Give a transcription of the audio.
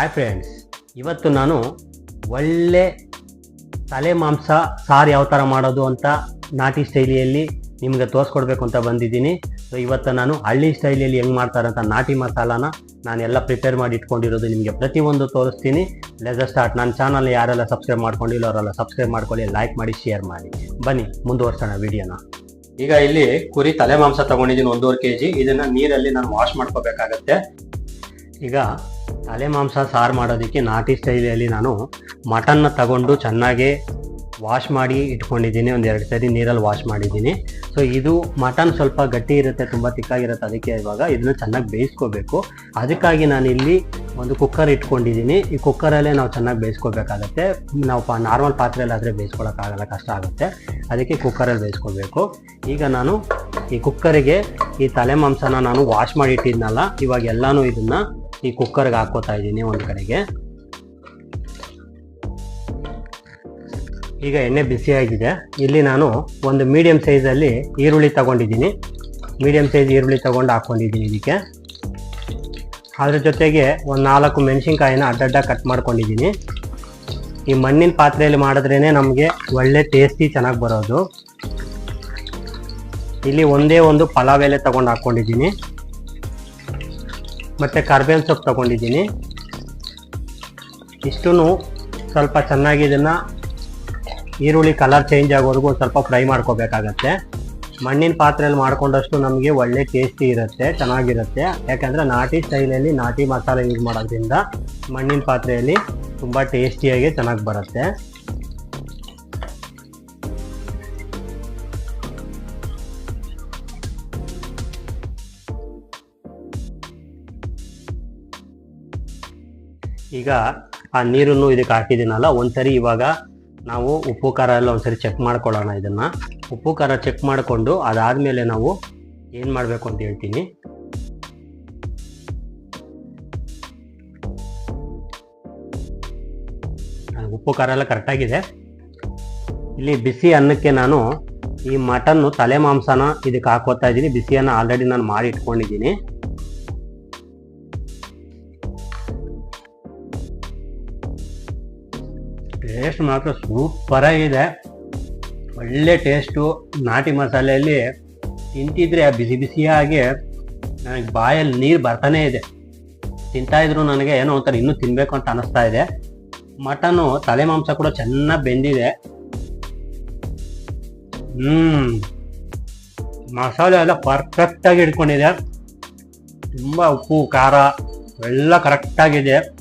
Hi friends ಇವತ್ತು ನಾನು ಒಳ್ಳೆ ತಲೆ ಮಾಂಸ ಸಾರು ಯಾವ ಥರ ಮಾಡೋದು ಅಂತ ನಾಟಿ ಶೈಲಿಯಲ್ಲಿ ನಿಮ್ಗೆ ತೋರಿಸ್ಕೊಡ್ಬೇಕು ಅಂತ ಬಂದಿದ್ದೀನಿ. ಸೊ ಇವತ್ತು ನಾನು ಹಳ್ಳಿ ಸ್ಟೈಲಿಯಲ್ಲಿ ಹೆಂಗೆ ಮಾಡ್ತಾರೆ ಅಂತ ನಾಟಿ ಮಸಾಲಾನ ನಾನೆಲ್ಲ ಪ್ರಿಪೇರ್ ಮಾಡಿ ಇಟ್ಕೊಂಡಿರೋದು ನಿಮಗೆ ಪ್ರತಿಯೊಂದು ತೋರಿಸ್ತೀನಿ. ಲೆಸರ್ ಸ್ಟಾರ್ಟ್ ನನ್ನ ಚಾನಲ್ ಯಾರೆಲ್ಲ ಸಬ್ಸ್ಕ್ರೈಬ್ ಮಾಡ್ಕೊಂಡಿಲ್ಲ, ಅವರೆಲ್ಲ ಸಬ್ಸ್ಕ್ರೈಬ್ ಮಾಡ್ಕೊಳ್ಳಿ ಲೈಕ್ ಮಾಡಿ ಶೇರ್ ಮಾಡಿ. ಬನ್ನಿ, ಮುಂದುವರ್ಸೋಣ ವಿಡಿಯೋನ. ಈಗ ಇಲ್ಲಿ ಕುರಿ ತಲೆ ಮಾಂಸ ತಗೊಂಡಿದ್ದೀನಿ, ಒಂದೂವರೆ ಕೆ ಜಿ ಇದನ್ನು ನೀರಲ್ಲಿ ನಾನು ವಾಶ್ ಮಾಡ್ಕೋಬೇಕಾಗತ್ತೆ. ಈಗ ತಲೆ ಮಾಂಸ ಸಾರು ಮಾಡೋದಕ್ಕೆ ನಾಟಿ ಸ್ಟೈಲಲ್ಲಿ ನಾನು ಮಟನ್ನ ತಗೊಂಡು ಚೆನ್ನಾಗಿ ವಾಶ್ ಮಾಡಿ ಇಟ್ಕೊಂಡಿದ್ದೀನಿ. ಒಂದು ಎರಡು ಸರಿ ನೀರಲ್ಲಿ ವಾಶ್ ಮಾಡಿದ್ದೀನಿ. ಸೊ ಇದು ಮಟನ್ ಸ್ವಲ್ಪ ಗಟ್ಟಿ ಇರುತ್ತೆ, ತುಂಬ ತಿಕ್ಕಾಗಿರುತ್ತೆ. ಅದಕ್ಕೆ ಇವಾಗ ಇದನ್ನು ಚೆನ್ನಾಗಿ ಬೇಯಿಸ್ಕೋಬೇಕು. ಅದಕ್ಕಾಗಿ ನಾನು ಇಲ್ಲಿ ಒಂದು ಕುಕ್ಕರ್ ಇಟ್ಕೊಂಡಿದ್ದೀನಿ. ಈ ಕುಕ್ಕರಲ್ಲೇ ನಾವು ಚೆನ್ನಾಗಿ ಬೇಯಿಸ್ಕೋಬೇಕಾಗತ್ತೆ. ನಾವು ಪಾ ನಾರ್ಮಲ್ ಪಾತ್ರೆಯಲ್ಲಿ ಆದರೆ ಬೇಯಿಸ್ಕೊಳಕ್ಕಾಗಲ್ಲ, ಕಷ್ಟ ಆಗುತ್ತೆ. ಅದಕ್ಕೆ ಕುಕ್ಕರಲ್ಲಿ ಬೇಯಿಸ್ಕೋಬೇಕು. ಈಗ ನಾನು ಈ ಕುಕ್ಕರಿಗೆ ಈ ತಲೆ ಮಾಂಸನ ನಾನು ವಾಶ್ ಮಾಡಿ ಇಟ್ಟಿದ್ನಲ್ಲ, ಇವಾಗ ಎಲ್ಲಾನು ಇದನ್ನ ಈ ಕುಕ್ಕರ್ಗೆ ಹಾಕೋತಾ ಇದ್ದೀನಿ ಒಂದು ಕಡೆಗೆ. ಈಗ ಎಣ್ಣೆ ಬಿಸಿಯಾಗಿದೆ ಇಲ್ಲಿ ನಾನು ಒಂದು ಮೀಡಿಯಂ ಸೈಜಲ್ಲಿ ಈರುಳ್ಳಿ ತಗೊಂಡಿದ್ದೀನಿ. ಮೀಡಿಯಂ ಸೈಜ್ ಈರುಳ್ಳಿ ತಗೊಂಡು ಹಾಕ್ಕೊಂಡಿದ್ದೀನಿ ಇದಕ್ಕೆ. ಅದ್ರ ಜೊತೆಗೆ ಒಂದು ನಾಲ್ಕು ಮೆಣಸಿನ್ಕಾಯಿನ ಅಡ್ಡಡ್ಡ ಕಟ್ ಮಾಡ್ಕೊಂಡಿದ್ದೀನಿ. ಈ ಮಣ್ಣಿನ ಪಾತ್ರೆಯಲ್ಲಿ ಮಾಡಿದ್ರೇ ನಮಗೆ ಒಳ್ಳೆ ಟೇಸ್ಟಿ ಚೆನ್ನಾಗಿ ಬರೋದು. ಇಲ್ಲಿ ಒಂದೇ ಒಂದು ಪಲಾವ್ ಎಲೆ ತಗೊಂಡು ಹಾಕ್ಕೊಂಡಿದ್ದೀನಿ ಮತ್ತು ಕರ್ಬೇವಿನ ಸೊಪ್ಪು ತಗೊಂಡಿದ್ದೀನಿ. ಇಷ್ಟೂ ಸ್ವಲ್ಪ ಚೆನ್ನಾಗಿ ಇದನ್ನು ಈರುಳ್ಳಿ ಕಲರ್ ಚೇಂಜ್ ಆಗೋವರೆಗೂ ಸ್ವಲ್ಪ ಫ್ರೈ ಮಾಡ್ಕೋಬೇಕಾಗತ್ತೆ. ಮಣ್ಣಿನ ಪಾತ್ರೆಯಲ್ಲಿ ಮಾಡ್ಕೊಂಡಷ್ಟು ನಮಗೆ ಒಳ್ಳೆ ಟೇಸ್ಟಿ ಇರುತ್ತೆ, ಚೆನ್ನಾಗಿರುತ್ತೆ. ಯಾಕೆಂದರೆ ನಾಟಿ ಸ್ಟೈಲಲ್ಲಿ ನಾಟಿ ಮಸಾಲೆ ಯೂಸ್ ಮಾಡೋದ್ರಿಂದ ಮಣ್ಣಿನ ಪಾತ್ರೆಯಲ್ಲಿ ತುಂಬ ಟೇಸ್ಟಿಯಾಗಿ ಚೆನ್ನಾಗಿ ಬರುತ್ತೆ. ಈಗ ಆ ನೀರನ್ನು ಇದಕ್ಕೆ ಹಾಕಿದ್ದೀನಲ್ಲ, ಒಂದ್ಸರಿ ಇವಾಗ ನಾವು ಉಪ್ಪು, ಖಾರ ಎಲ್ಲ ಒಂದ್ಸರಿ ಚೆಕ್ ಮಾಡ್ಕೊಳ್ಳೋಣ ಇದನ್ನು. ಉಪ್ಪು, ಖಾರ ಚೆಕ್ ಮಾಡಿಕೊಂಡು ಅದಾದಮೇಲೆ ನಾವು ಏನು ಮಾಡಬೇಕು ಅಂತ ಹೇಳ್ತೀನಿ. ಉಪ್ಪು, ಖಾರ ಎಲ್ಲ ಕರೆಕ್ಟಾಗಿದೆ ಇಲ್ಲಿ ಬಿಸಿ ಅನ್ನಕ್ಕೆ ನಾನು ಈ ಮಟನ್ನು ತಲೆ ಮಾಂಸನ ಇದಕ್ಕೆ ಹಾಕೋತಾ ಇದ್ದೀನಿ. ಬಿಸಿಯನ್ನು ಆಲ್ರೆಡಿ ನಾನು ಮಾಡಿ ಇಟ್ಕೊಂಡಿದ್ದೀನಿ. ಟೇಸ್ಟ್ ಮಾತ್ರ ಸೂಪರ್ ಆಗಿದೆ. ಒಳ್ಳೆ ಟೇಸ್ಟು ನಾಟಿ ಮಸಾಲೆಯಲ್ಲಿ ತಿಂತಿದ್ರೆ ಬಿಸಿ ಬಿಸಿಯಾಗಿ ನನಗೆ ಬಾಯಲ್ಲಿ ನೀರು ಬರ್ತಾನೆ ಇದೆ. ತಿಂತಾಯಿದ್ರು ನನಗೆ ಏನೋ ಒಂಥರ ಇನ್ನೂ ತಿನ್ನಬೇಕು ಅಂತ ಅನ್ನಿಸ್ತಾ ಇದೆ. ಮಟನು ತಲೆ ಮಾಂಸ ಕೂಡ ಚೆನ್ನಾಗಿ ಬೆಂದಿದೆ. ಹ್ಞೂ ಮಸಾಲೆ ಎಲ್ಲ ಪರ್ಫೆಕ್ಟಾಗಿ ಇಟ್ಕೊಂಡಿದೆ ತುಂಬಾ ಉಪ್ಪು, ಖಾರ ಎಲ್ಲ ಕರೆಕ್ಟ್ ಆಗಿದೆ.